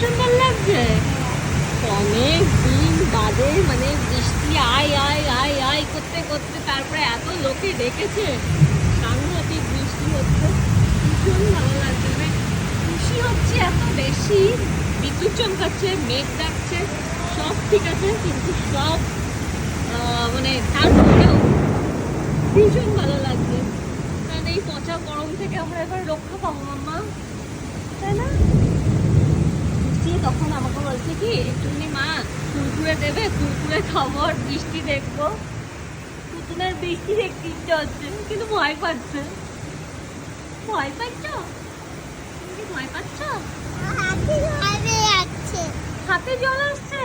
সুন্দর লাগছে। অনেক দিন বাদে মানে বৃষ্টি আয় আয় আয় আয় করতে করতে তারপরে এত লোকে ডেকেছে। সাংঘাতিক বৃষ্টি হচ্ছে, ভীষণ ভালো লাগছে। মানে খুশি হচ্ছে এত বেশি, বিদ্যুৎ চমকাচ্ছে, মেঘ ডাকছে, সব ঠিক আছে, কিন্তু সব মানে তারপরেও ভীষণ ভালো লাগছে। কারণ এই পচা গরম থেকে আমরা এবার রক্ষা পাবো, মাম্মা। তাই না? বৃষ্টি তখন আমাকে বলছে কি একটুখানি মা কুরকুরে দেবে কুরকুরে খাব আর বৃষ্টি দেখব। পুতুনের বৃষ্টি দেখতে ইচ্ছে হচ্ছে কিন্তু ভয় পাচ্ছে। ভয় পাচ্ছ? তুমি ভয় পাচ্ছ? হাতে জল আসছে?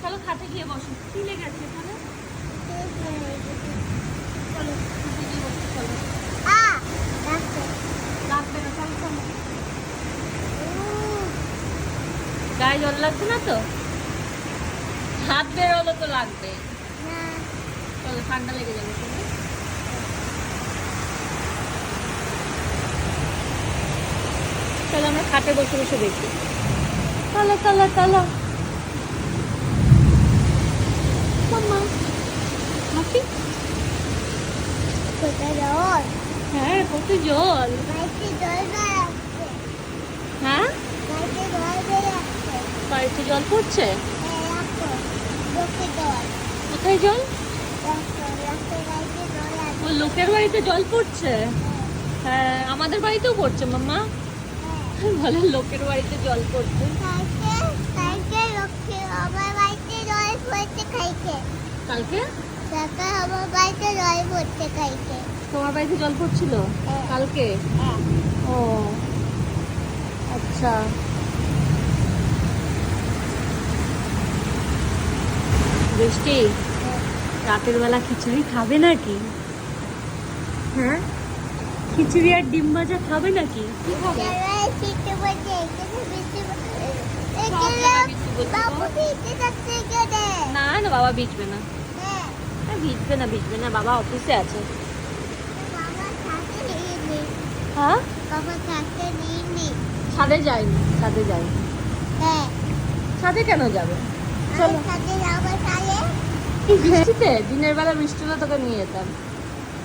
চলো খাটে গিয়ে বসো। কি লেগেছে এখানে? চলো খাটে গিয়ে বসো চলো লাগবে না চলো চলো গায়ে জল লাগছে না তো? হাত বেরোলো তো লাগবে। চলো ঠান্ডা লেগে যাবে তুমি চলো আমরা খাটে বসে বসে দেখি। চলো চলো চলো। মাম্মা মাসি? হ্যাঁ কত জল। হ্যাঁ? বাড়িতে জল পড়ছে? কোথায় জল? ও লোকের বাড়িতে জল পড়ছে? হ্যাঁ আমাদের বাড়িতেও পড়ছে মাম্মা। বলে লোকের বাড়িতে জল পড়ছে। কালকে? কাকা আমার বাড়িতে জল পড়তে খাইছে তোমার বাড়িতে জল পড়ছিল? হ্যাঁ। কালকে? ও আচ্ছা। বৃষ্টি? রাতের বেলা খিচুড়ি খাবে নাকি? হ্যাঁ? খিচুড়ি আর ডিম ভাজা খাবে নাকি? না না, বাবা ভিজবে না। ভিজবে না ভিজবে না, বাবা অফিসে আছে। হ্যাঁ? ছাদে যায়নি ছাদে যায়নি। ছাদে কেন যাবে? চলো। বৃষ্টিতে? দিনের বেলা বৃষ্টি হলে তোকে নিয়ে যেতাম।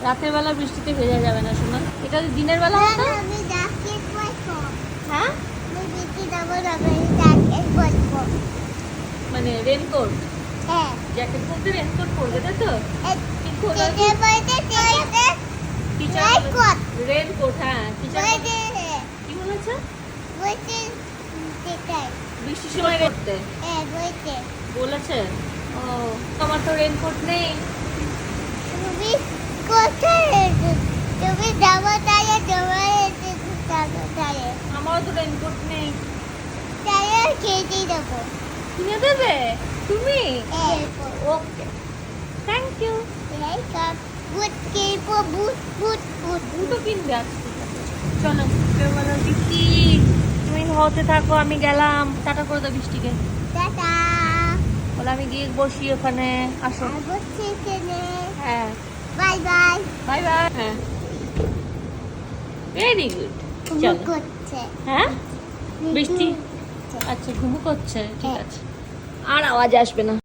রাতের বেলা বৃষ্টিতে ভেজা যাবে না শোনা এটা দিনের বেলা হতো হ্যাঁ? মানে রেনকোট হ্যাঁ। জ্যাকেট পরতে রেনকোট পরবে তাই তো. রেনকোট হ্যাঁ। টিচার কি বলেছে? বৃষ্টির সময় করতে। হ্যাঁ বলেছে? ও তোমার তো রেনকোট নেই। তুমি কোথায় তুমি যাব তাহলে তোমার আমারও তো রেনকোট নেই। তাহলে খেতে দেবো। কিনে দেবে? তুমি? ওকে থ্যাংক ইউ বুট কিনবো বুট বুট বুট দুটো কিনবে আজকে। চলো দিদি তুমি হতে থাকো আমি গেলাম। টাটা করে দাও বৃষ্টিকে। টাটা। বলে আমি গিয়ে বসি ওখানে আসো। হ্যাঁ। Bye bye. Bye bye. হ্যাঁ। ভেরি গুড চলো। হ্যাঁ? বৃষ্টি? আচ্ছা ঘুমু করছে ঠিক হ্যাঁ। আছে। আর আওয়াজ আসবে না।